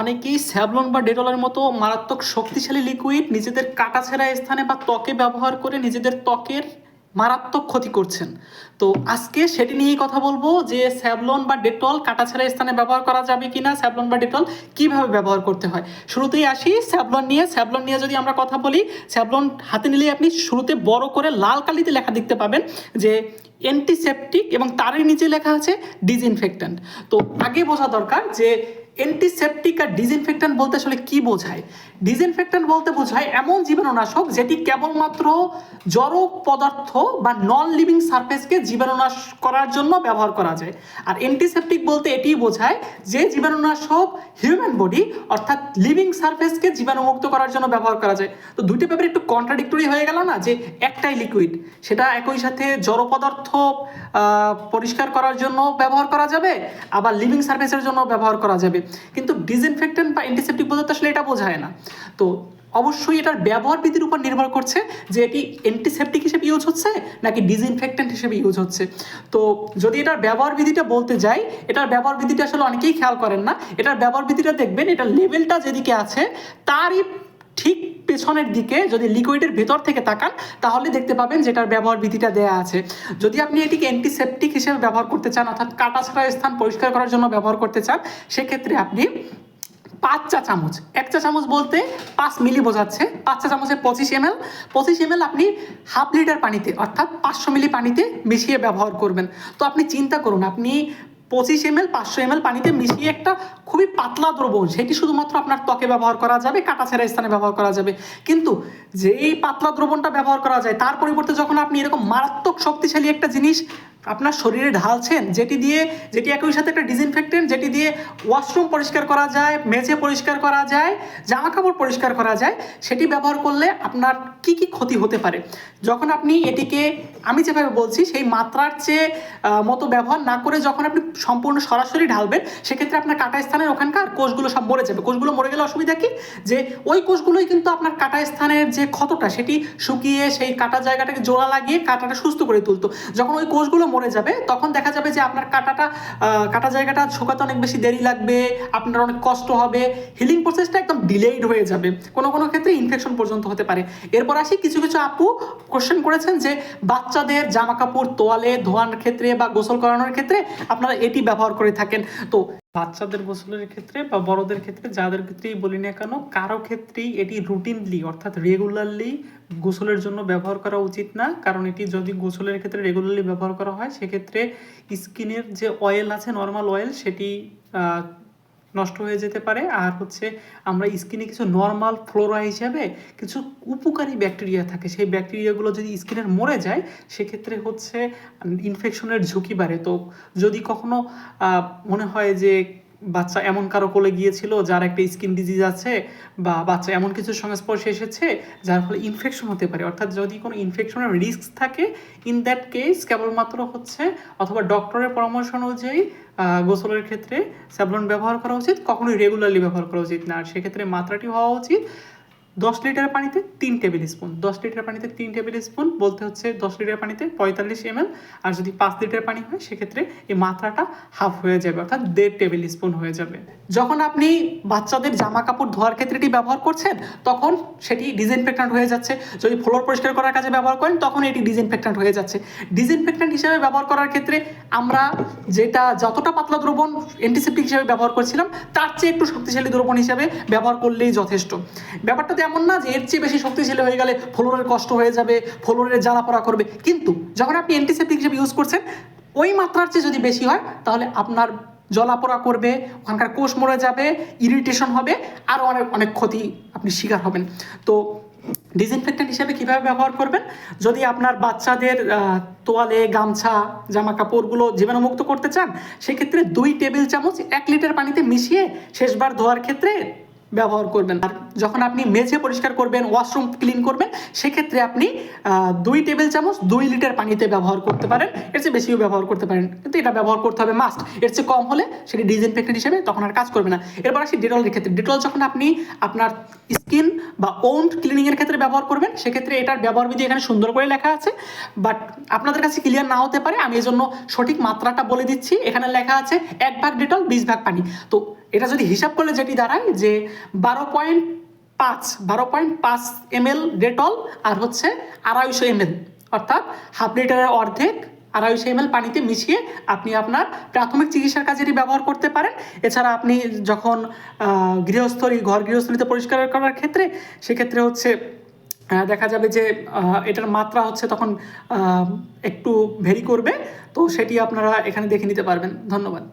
অনেকেই স্যাভলন বা ডেটলের মতো মারাত্মক শক্তিশালী লিকুইড নিজেদের কাটাছেঁড়া স্থানে বা ত্বকে ব্যবহার করে নিজেদের ত্বকের মারাত্মক ক্ষতি করছেন। তো আজকে সেটি নিয়েই কথা বলব যে স্যাভলন বা ডেটল কাটাছেঁড়া স্থানে ব্যবহার করা যাবে কিনা, স্যাভলন বা ডেটল কীভাবে ব্যবহার করতে হয়। শুরুতেই আসি স্যাভলন নিয়ে। স্যাভলন নিয়ে যদি আমরা কথা বলি, স্যাভলন হাতে নিলেই আপনি শুরুতে বড় করে লাল কালিতে লেখা দেখতে পাবেন যে অ্যান্টিসেপটিক এবং তারই নিচে লেখা আছে ডিসইনফেক্ট্যান্ট তো আগে বোঝা দরকার যে অ্যান্টিসেপটিক আর ডিসইনফেক্ট্যান্ট বলতে আসলে কি বোঝায়? ডিসইনফেক্ট্যান্ট বলতে বোঝায় এমন জীবাণুনাশক যেটি কেবলমাত্র জড় পদার্থ বা নন লিভিং সারফেসকে জীবাণুনাশ করার জন্য ব্যবহার করা যায়। আর অ্যান্টিসেপটিক বলতে এটিই বোঝায় যে জীবাণুনাশক হিউম্যান বডি অর্থাৎ লিভিং সারফেসকে জীবাণুমুক্ত করার জন্য ব্যবহার করা যায়। তো দুইটা ব্যাপারে একটু কন্ট্রাডিক্টরি হয়ে গেল না? যে একটাই লিকুইড সেটা একই সাথে জড় পদার্থ পরিষ্কার করার জন্য ব্যবহার করা যাবে, আবার লিভিং সারফেসের জন্য ব্যবহার করা যাবে। কিন্তু ডিসইনফেক্টেন্ট বা অ্যান্টিসেপটিক বলতে আসলে এটা বোঝায় না। তো অবশ্যই এটার ব্যবহার বিধির উপর নির্ভর করছে যে এটি অ্যান্টিসেপটিক হিসেবে ইউজ হচ্ছে নাকি ডিসইনফেক্টেন্ট হিসেবে ইউজ হচ্ছে। তো যদি এটার ব্যবহার বিধিটা বলতে যাই, এটার ব্যবহার বিধিটা আসলে অনেকেই খেয়াল করেন না। এটার ব্যবহার বিধিটা দেখবেন, এটার লেভেলটা যেদিকে আছে, তারই ঠিক পেছনের দিকে যদি লিকুইডের ভেতর থেকে তাকান, তাহলে দেখতে পাবেন যেটার ব্যবহার বিধিটা দেয়া আছে। যদি আপনি এটিকে অ্যান্টিসেপটিক হিসেবে ব্যবহার করতে চান, অর্থাৎ কাটা ছাড়া স্থান পরিষ্কার করার জন্য ব্যবহার করতে চান, সেক্ষেত্রে আপনি পাঁচ চা চামচ, এক চা চামচ বলতে পাঁচ মিলি বোঝাচ্ছে, পাঁচ চা চামচে পঁচিশ এম এল পঁচিশ এম এল আপনি হাফ লিটার পানিতে, অর্থাৎ পাঁচশো মিলি পানিতে মিশিয়ে ব্যবহার করবেন। তো আপনি চিন্তা করুন, আপনি পঁচিশ এম এল পাঁচশো এম এল পানিতে মিশিয়ে একটা খুবই পাতলা দ্রবণ সেটি শুধুমাত্র আপনার ত্বকে ব্যবহার করা যাবে, কাটা ছেঁড়া স্থানে ব্যবহার করা যাবে। কিন্তু যেই পাতলা দ্রবণটা ব্যবহার করা যায়, তার পরিবর্তে যখন আপনি এরকম মারাত্মক শক্তিশালী একটা জিনিস আপনার শরীরে ঢালছেন, যেটি দিয়ে, যেটি একই সাথে একটা ডিসইনফেক্টেন্ট যেটি দিয়ে ওয়াশরুম পরিষ্কার করা যায়, মেঝে পরিষ্কার করা যায় জামা কাপড় পরিষ্কার করা যায়, সেটি ব্যবহার করলে আপনার কি কি ক্ষতি হতে পারে? যখন আপনি এটিকে, আমি যেভাবে বলছি, সেই মাত্রার চেয়ে মতো ব্যবহার না করে যখন আপনি সম্পূর্ণ সরাসরি ঢালবেন, সেক্ষেত্রে আপনার কাটা স্থানের ওখানকার কোষগুলো সব মরে যাবে। কোষগুলো মরে গেলে অসুবিধা কি? যে ওই কোষগুলোই কিন্তু আপনার কাটা স্থানের যে ক্ষতটা, সেটি শুকিয়ে সেই কাটা জায়গাটাকে জোড়া লাগিয়ে কাটাটা সুস্থ করে তুলতো। যখন ওই কোষগুলো মরে যাবে, তখন দেখা যাবে যে আপনার কাটাটা কাটা জায়গাটা শুকাতে অনেক বেশি দেরি লাগবে, আপনার অনেক কষ্ট হবে হিলিং প্রসেসটা একদম ডিলেইড হয়ে যাবে, কোনো কোনো ক্ষেত্রে ইনফেকশন পর্যন্ত হতে পারে। এরপর আসি, কিছু কিছু আপু কোশ্চেন করেছেন যে বাচ্চাদের জামা কাপড় তোয়ালে ধোয়ানোর ক্ষেত্রে বা গোসল করানোর ক্ষেত্রে আপনারা এটি ব্যবহার করে থাকেন। তো বাচ্চাদের গোসলের ক্ষেত্রে বা বড়দের ক্ষেত্রে, যাদের ক্ষেত্রেই বলি না কেন, কারও ক্ষেত্রেই এটি রুটিনলি অর্থাৎ রেগুলারলি গোসলের জন্য ব্যবহার করা উচিত না। কারণ এটি যদি গোসলের ক্ষেত্রে রেগুলারলি ব্যবহার করা হয়, সেক্ষেত্রে স্কিনের যে অয়েল আছে নর্মাল অয়েল সেটি নষ্ট হয়ে যেতে পারে। আর হচ্ছে আমরা স্কিনে কিছু নর্মাল ফ্লোরা হিসাবে কিছু উপকারী ব্যাকটেরিয়া থাকে। সেই ব্যাকটেরিয়াগুলো যদি স্কিনের মরে যায়, সেক্ষেত্রে হচ্ছে ইনফেকশনের ঝুঁকি বাড়ে। তো যদি কখনো মনে হয় যে বাচ্চা এমন কারও কোলে গিয়েছিল যার একটা স্কিন ডিজিজ আছে বা বাচ্চা এমন কিছু সংস্পর্শে এসেছে যার ফলে ইনফেকশন হতে পারে। অর্থাৎ যদি কোনো ইনফেকশনের রিস্ক থাকে ইন দ্যাট কেস কেবলমাত্র হচ্ছে অথবা ডক্টরের পরামর্শ অনুযায়ী গোসলের ক্ষেত্রে স্যাবলন ব্যবহার করা উচিত, কখনোই রেগুলারলি ব্যবহার করা উচিত না। আর সেক্ষেত্রে মাত্রাটি হওয়া উচিত দশ লিটার পানিতে তিন টেবিল স্পুন, দশ লিটার পানিতে তিন টেবিল স্পুন বলতে হচ্ছে দশ লিটার পানিতে পঁয়তাল্লিশ এম আর যদি পাঁচ লিটার পানি হয় সেক্ষেত্রে এই মাত্রাটা হাফ হয়ে যাবে, অর্থাৎ দেড় টেবিল স্পুন হয়ে যাবে। যখন আপনি বাচ্চাদের জামা কাপড় ধোয়ার ক্ষেত্রে এটি ব্যবহার করছেন, তখন সেটি ডিসইনফেক্ট্যান্ট হয়ে যাচ্ছে। যদি ফ্লোর পরিষ্কার করার কাজে ব্যবহার করেন, তখন এটি ডিসইনফেক্ট্যান্ট হয়ে যাচ্ছে। ডিসইনফেক্ট্যান্ট হিসেবে ব্যবহার করার ক্ষেত্রে আমরা যেটা যতটা পাতলা দ্রবণ অ্যান্টিসেপ্টিক হিসেবে ব্যবহার করছিলাম, তার চেয়ে একটু শক্তিশালী দ্রবণ হিসেবে ব্যবহার করলেই যথেষ্ট। ব্যাপারটা তো এমন না যে এর চেয়ে বেশি শক্তিশালী হয়ে গেলে ফ্লোরের কষ্ট হয়ে যাবে, ফ্লোরের জ্বালা পড়া করবে। কিন্তু যখন আপনি অ্যান্টিসেপ্টিক হিসেবে ইউজ করছেন, ওই মাত্রার চেয়ে যদি বেশি হয়, তাহলে আপনার জলাপোড়া করবে, ওখানকার কোষ মরে যাবে ইরিটেশন হবে আরও অনেক অনেক ক্ষতি আপনি শিকার হবেন। তো ডিসইনফেক্টেন্ট হিসেবে কীভাবে ব্যবহার করবেন? যদি আপনার বাচ্চাদের তোয়ালে, গামছা জামা কাপড়গুলো জীবাণুমুক্ত করতে চান, সেক্ষেত্রে দুই টেবিল চামচ এক লিটার পানিতে মিশিয়ে শেষবার ধোয়ার ক্ষেত্রে ব্যবহার করবেন। আর যখন আপনি মেঝে পরিষ্কার করবেন ওয়াশরুম ক্লিন করবেন, সেক্ষেত্রে আপনি দুই টেবিল চামচ দুই লিটার পানিতে ব্যবহার করতে পারেন। এর চেয়ে বেশিও ব্যবহার করতে পারেন। কিন্তু এটা ব্যবহার করতে হবে মাস্ট এর চেয়ে কম হলে সেটি ডিসইনফেক্টেন্ট হিসেবে তখন আর কাজ করবে না। এরপর আসি ডেটলের ক্ষেত্রে। ডেটল যখন আপনি আপনার স্কিন বা ওন্ড ক্লিনিংয়ের ক্ষেত্রে ব্যবহার করবেন, সেক্ষেত্রে এটার ব্যবহার বিধি এখানে সুন্দর করে লেখা আছে। বাট আপনাদের কাছে ক্লিয়ার না হতে পারে। আমি এজন্য সঠিক মাত্রাটা বলে দিচ্ছি। এখানে লেখা আছে এক ভাগ ডেটল বিশ ভাগ পানি। তো এটা যদি হিসাব করলে যেটি দাঁড়ায় যে বারো পয়েন্ট পাঁচ, বারো পয়েন্ট পাঁচ এম এল ডেটল আর হচ্ছে আড়াইশো এম এল অর্থাৎ হাফ লিটারের অর্ধেক আড়াইশো এম পানিতে মিশিয়ে আপনি আপনার প্রাথমিক চিকিৎসার কাজে এটি ব্যবহার করতে পারেন। এছাড়া আপনি যখন গৃহস্থলী ঘর গৃহস্থলীতে পরিষ্কার করার ক্ষেত্রে সেক্ষেত্রে হচ্ছে দেখা যাবে যে এটার মাত্রা হচ্ছে তখন একটু ভেরি করবে। তো সেটি আপনারা এখানে দেখে নিতে পারবেন। ধন্যবাদ।